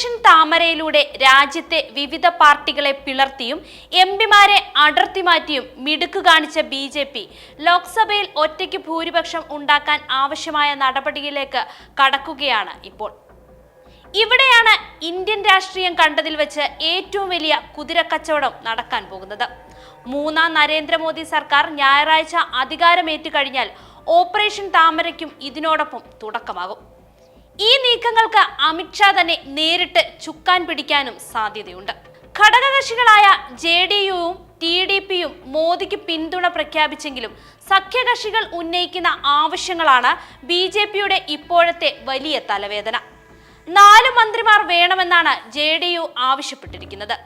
Operation താമരയിലൂടെ രാജ്യത്തെ വിവിധ പാർട്ടികളെ പിളർത്തിയും എം പിമാരെ അടർത്തി മാറ്റിയും മിടുക്ക് കാണിച്ച ബി ജെ പി ലോക്സഭയിൽ ഒറ്റയ്ക്ക് ഭൂരിപക്ഷം ഉണ്ടാക്കാൻ ആവശ്യമായ നടപടിയിലേക്ക് കടക്കുകയാണ് ഇപ്പോൾ. ഇവിടെയാണ് ഇന്ത്യൻ രാഷ്ട്രീയം കണ്ടതിൽ വെച്ച് ഏറ്റവും വലിയ കുതിരക്കച്ചവടം നടക്കാൻ പോകുന്നത്. മൂന്നാം നരേന്ദ്രമോദി സർക്കാർ ഞായറാഴ്ച അധികാരമേറ്റു കഴിഞ്ഞാൽ ഓപ്പറേഷൻ താമരയ്ക്കും ഇതിനോടൊപ്പം തുടക്കമാകും. ഈ നീക്കങ്ങൾക്ക് അമിത്ഷാ തന്നെ നേരിട്ട് ചുക്കാൻ പിടിക്കാനും സാധ്യതയുണ്ട്. ഘടകകക്ഷികളായ ജെ ഡി യുവും ടി ഡി പിയും മോദിക്ക് പിന്തുണ പ്രഖ്യാപിച്ചെങ്കിലും സഖ്യകക്ഷികൾ ഉന്നയിക്കുന്ന ആവശ്യങ്ങളാണ് ബി ജെ പിയുടെ ഇപ്പോഴത്തെ വലിയ തലവേദന. നാല് മന്ത്രിമാർ വേണമെന്നാണ് ജെ ഡി യു ആവശ്യപ്പെട്ടിരിക്കുന്നത്.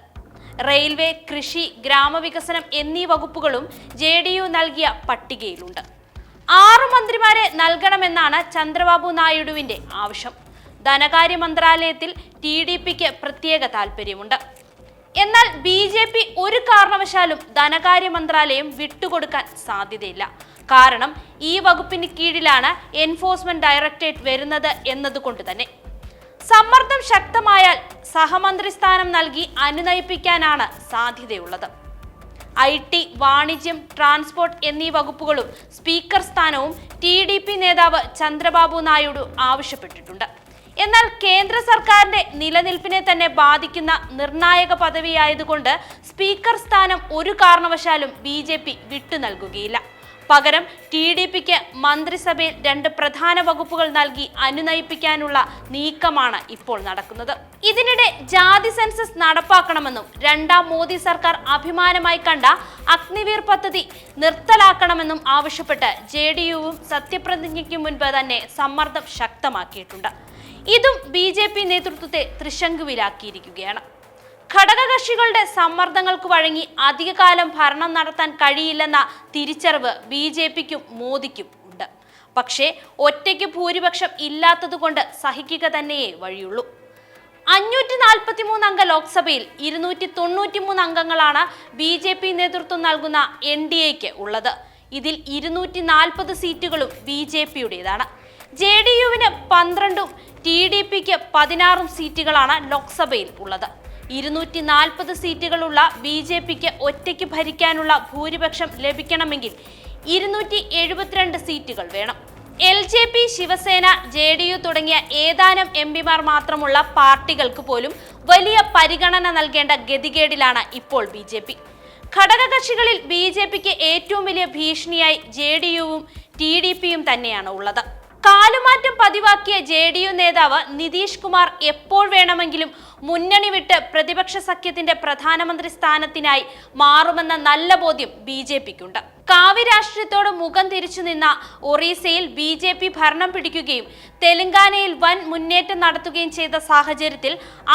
റെയിൽവേ കൃഷി ഗ്രാമവികസനം എന്നീ വകുപ്പുകളും ജെ ഡി യു നൽകിയ പട്ടികയിലുണ്ട്. ആറു മന്ത്രിമാരെ നൽകണമെന്നാണ് ചന്ദ്രബാബു നായിഡുവിന്റെ ആവശ്യം. ധനകാര്യ മന്ത്രാലയത്തിൽ ടി ഡി പിക്ക് പ്രത്യേക താല്പര്യമുണ്ട് എന്നാൽ ബി ജെ പി ഒരു കാരണവശാലും ധനകാര്യ മന്ത്രാലയം വിട്ടുകൊടുക്കാൻ സാധ്യതയില്ല. കാരണം ഈ വകുപ്പിന് കീഴിലാണ് എൻഫോഴ്സ്മെന്റ് ഡയറക്ടറേറ്റ് വരുന്നത് എന്നതുകൊണ്ട് തന്നെ. സമ്മർദ്ദം ശക്തമായാൽ സഹമന്ത്രി സ്ഥാനം നൽകി അനുനയിപ്പിക്കാനാണ് സാധ്യതയുള്ളത്. ഐ ടി വാണിജ്യം ട്രാൻസ്പോർട്ട് എന്നീ വകുപ്പുകളും സ്പീക്കർ സ്ഥാനവും ടി ഡി പി നേതാവ് ചന്ദ്രബാബു നായിഡു ആവശ്യപ്പെട്ടിട്ടുണ്ട്. എന്നാൽ കേന്ദ്ര സർക്കാരിന്റെ നിലനിൽപ്പിനെ തന്നെ ബാധിക്കുന്ന നിർണായക പദവിയായതുകൊണ്ട് സ്പീക്കർ സ്ഥാനം ഒരു കാരണവശാലും ബി ജെ പി വിട്ടു നൽകുകയില്ല. പകരം ടി ഡി പിക്ക് മന്ത്രിസഭയിൽ രണ്ട് പ്രധാന വകുപ്പുകൾ നൽകി അനുനയിപ്പിക്കാനുള്ള നീക്കമാണ് ഇപ്പോൾ നടക്കുന്നത്. ഇതിനിടെ ജാതി സെൻസസ് നടപ്പാക്കണമെന്നും രണ്ടാം മോദി സർക്കാർ അഭിമാനമായി കണ്ട അഗ്നിവീർ പദ്ധതി നിർത്തലാക്കണമെന്നും ആവശ്യപ്പെട്ട് ജെ ഡി യുവും സത്യപ്രതിജ്ഞയ്ക്ക് മുൻപ് തന്നെ സമ്മർദ്ദം ശക്തമാക്കിയിട്ടുണ്ട്. ഇതും ബി ജെ പി നേതൃത്വത്തെ തൃശങ്കുവിലാക്കിയിരിക്കുകയാണ് ഘടകകക്ഷികളുടെ സമ്മർദ്ദങ്ങൾക്ക് വഴങ്ങി അധികകാലം ഭരണം നടത്താൻ കഴിയില്ലെന്ന തിരിച്ചറിവ് ബി ജെ പിക്കും മോദിക്കും ഉണ്ട്. പക്ഷേ ഒറ്റയ്ക്ക് ഭൂരിപക്ഷം ഇല്ലാത്തതുകൊണ്ട് സഹിക്കുക തന്നെയേ വഴിയുള്ളൂ. അഞ്ഞൂറ്റി നാൽപ്പത്തി മൂന്ന് അംഗ ലോക്സഭയിൽ ഇരുന്നൂറ്റി തൊണ്ണൂറ്റി മൂന്ന് അംഗങ്ങളാണ് ബി ജെ പി നേതൃത്വം നൽകുന്ന എൻ ഡി എക്ക് ഉള്ളത്. ഇതിൽ ഇരുന്നൂറ്റി നാൽപ്പത് സീറ്റുകളും ബി ജെ പിയുടേതാണ്. ജെ ഡി യുവിന് പന്ത്രണ്ടും ടി ഡി പിക്ക് പതിനാറും സീറ്റുകളാണ് ലോക്സഭയിൽ ഉള്ളത്. ഇരുന്നൂറ്റി നാൽപ്പത് സീറ്റുകളുള്ള ബി ജെ പിക്ക് ഒറ്റയ്ക്ക് ഭരിക്കാനുള്ള ഭൂരിപക്ഷം ലഭിക്കണമെങ്കിൽ ഇരുന്നൂറ്റി എഴുപത്തിരണ്ട് സീറ്റുകൾ വേണം. L J P Shiv Sena J D U തുടങ്ങിയ ഏതാനും എം പിമാർ മാത്രമുള്ള പാർട്ടികൾക്ക് പോലും വലിയ പരിഗണന നൽകേണ്ട ഗതികേടിലാണ് ഇപ്പോൾ ബി ജെ പി. ഘടകകക്ഷികളിൽ ബി ജെ പിക്ക് ഏറ്റവും വലിയ ഭീഷണിയായി ജെ ഡി യുവും ടി ഡി പിയും തന്നെയാണ് ഉള്ളത്. കാലുമാറ്റം പതിവാക്കിയ ജെ ഡി യു നേതാവ് നിതീഷ് കുമാർ എപ്പോൾ വേണമെങ്കിലും മുന്നണി വിട്ട് പ്രതിപക്ഷ സഖ്യത്തിന്റെ പ്രധാനമന്ത്രി സ്ഥാനത്തിനായി മാറുമെന്ന നല്ല ബോധ്യം ബി ജെ പിക്കുണ്ട്. കാവി രാഷ്ട്രീയത്തോട് മുഖം തിരിച്ചു നിന്ന ഒറീസയിൽ ബി ജെ പി ഭരണം പിടിക്കുകയും തെലങ്കാനയിൽ വൻ മുന്നേറ്റം നടത്തുകയും ചെയ്ത സാഹചര്യത്തിൽ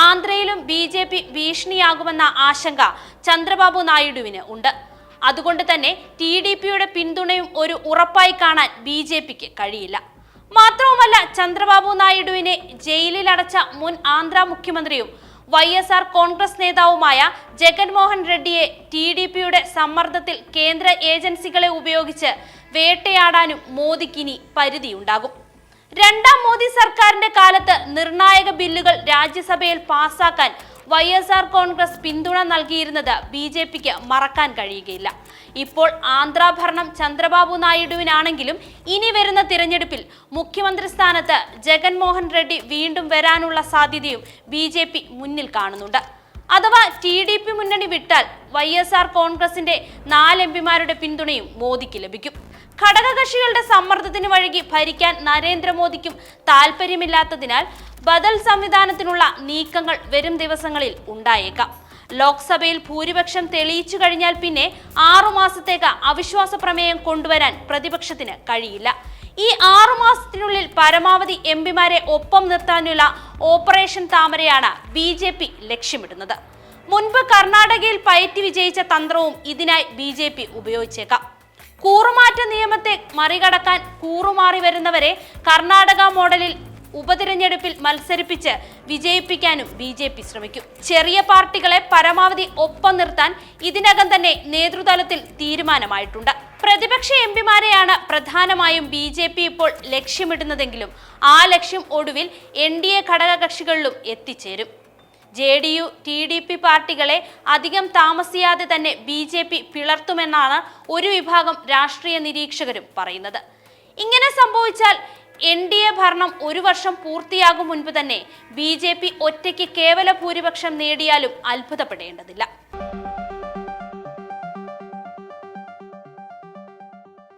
ആന്ധ്രയിലും ബി ജെ പി ഭീഷണിയാകുമെന്ന ആശങ്ക ചന്ദ്രബാബു നായിഡുവിന് ഉണ്ട്. അതുകൊണ്ട് തന്നെ ടി ഡി പിയുടെ പിന്തുണയും ഒരു ഉറപ്പായി കാണാൻ ബി ജെ പിക്ക് കഴിയില്ല. മാത്രവുമല്ല ചന്ദ്രബാബു നായിഡുവിനെ ജയിലിൽ അടച്ച മുൻ ആന്ധ്ര മുഖ്യമന്ത്രിയും വൈ എസ് ആർ കോൺഗ്രസ് നേതാവുമായ ജഗൻമോഹൻ റെഡ്ഡിയെ ടി ഡി പിയുടെ സമ്മർദ്ദത്തിൽ കേന്ദ്ര ഏജൻസികളെ ഉപയോഗിച്ച് വേട്ടയാടാനും മോദിക്കിനി പരിധിയുണ്ടാകും. രണ്ടാം മോദി സർക്കാരിന്റെ കാലത്ത് നിർണായക ബില്ലുകൾ രാജ്യസഭയിൽ പാസാക്കാൻ വൈ എസ് ആർ കോൺഗ്രസ് പിന്തുണ നൽകിയിരുന്നത് ബി ജെ പിക്ക് മറക്കാൻ കഴിയുകയില്ല. ഇപ്പോൾ ആന്ധ്രാഭരണം ചന്ദ്രബാബു നായിഡുവിനാണെങ്കിലും ഇനി വരുന്ന തിരഞ്ഞെടുപ്പിൽ മുഖ്യമന്ത്രി സ്ഥാനത്ത് ജഗൻമോഹൻ റെഡ്ഡി വീണ്ടും വരാനുള്ള സാധ്യതയും ബി ജെ പി മുന്നിൽ കാണുന്നുണ്ട്. അഥവാ ടി ഡി പി മുന്നണി വിട്ടാൽ വൈ എസ് ആർ കോൺഗ്രസിന്റെ നാല് എം പിമാരുടെ പിന്തുണയും മോദിക്ക് ലഭിക്കും. ഘടകകക്ഷികളുടെ സമ്മർദ്ദത്തിന് വഴങ്ങി ഭരിക്കാൻ നരേന്ദ്രമോദിക്കും താല്പര്യമില്ലാത്തതിനാൽ ബദൽ സംവിധാനത്തിനുള്ള നീക്കങ്ങൾ വരും ദിവസങ്ങളിൽ ഉണ്ടായേക്കാം. ലോക്സഭയിൽ ഭൂരിപക്ഷം തെളിയിച്ചു കഴിഞ്ഞാൽ പിന്നെ ആറുമാസത്തേക്ക് അവിശ്വാസ പ്രമേയം കൊണ്ടുവരാൻ പ്രതിപക്ഷത്തിന് കഴിയില്ല. ഈ ആറു മാസത്തിനുള്ളിൽ പരമാവധി എം പിമാരെ ഒപ്പം നിർത്താനുള്ള ഓപ്പറേഷൻ താമരയാണ് ബി ജെ പി ലക്ഷ്യമിടുന്നത്. മുൻപ് കർണാടകയിൽ പയറ്റി വിജയിച്ച തന്ത്രവും ഇതിനായി ബി ജെ പി ഉപയോഗിച്ചേക്കാം. കൂറുമാറ്റ നിയമത്തെ മറികടക്കാൻ കൂറുമാറി വരുന്നവരെ കർണാടക മോഡലിൽ ഉപതിരഞ്ഞെടുപ്പിൽ മത്സരിപ്പിച്ച് വിജയിപ്പിക്കാനും ബി ജെ പി ശ്രമിക്കും. ചെറിയ പാർട്ടികളെ പരമാവധി ഒപ്പം നിർത്താൻ ഇതിനകം തന്നെ നേതൃതലത്തിൽ തീരുമാനമായിട്ടുണ്ട്. പ്രതിപക്ഷ എം പിമാരെയാണ് പ്രധാനമായും ബി ജെ പി ഇപ്പോൾ ലക്ഷ്യമിടുന്നതെങ്കിലും ആ ലക്ഷ്യം ഒടുവിൽ എൻ ഡി എ ഘടകകക്ഷികളിലും എത്തിച്ചേരും. J D U T D P പാർട്ടികളെ അധികം താമസിയാതെ തന്നെ ബി ജെ പി പിളർത്തുമെന്നാണ് ഒരു വിഭാഗം രാഷ്ട്രീയ നിരീക്ഷകരും പറയുന്നത്. ഇങ്ങനെ സംഭവിച്ചാൽ എൻ ഡി എ ഭരണം ഒരു വർഷം പൂർത്തിയാകും മുൻപ് തന്നെ ബി ജെ പി ഒറ്റയ്ക്ക് കേവല ഭൂരിപക്ഷം നേടിയാലും അത്ഭുതപ്പെടേണ്ടതില്ല.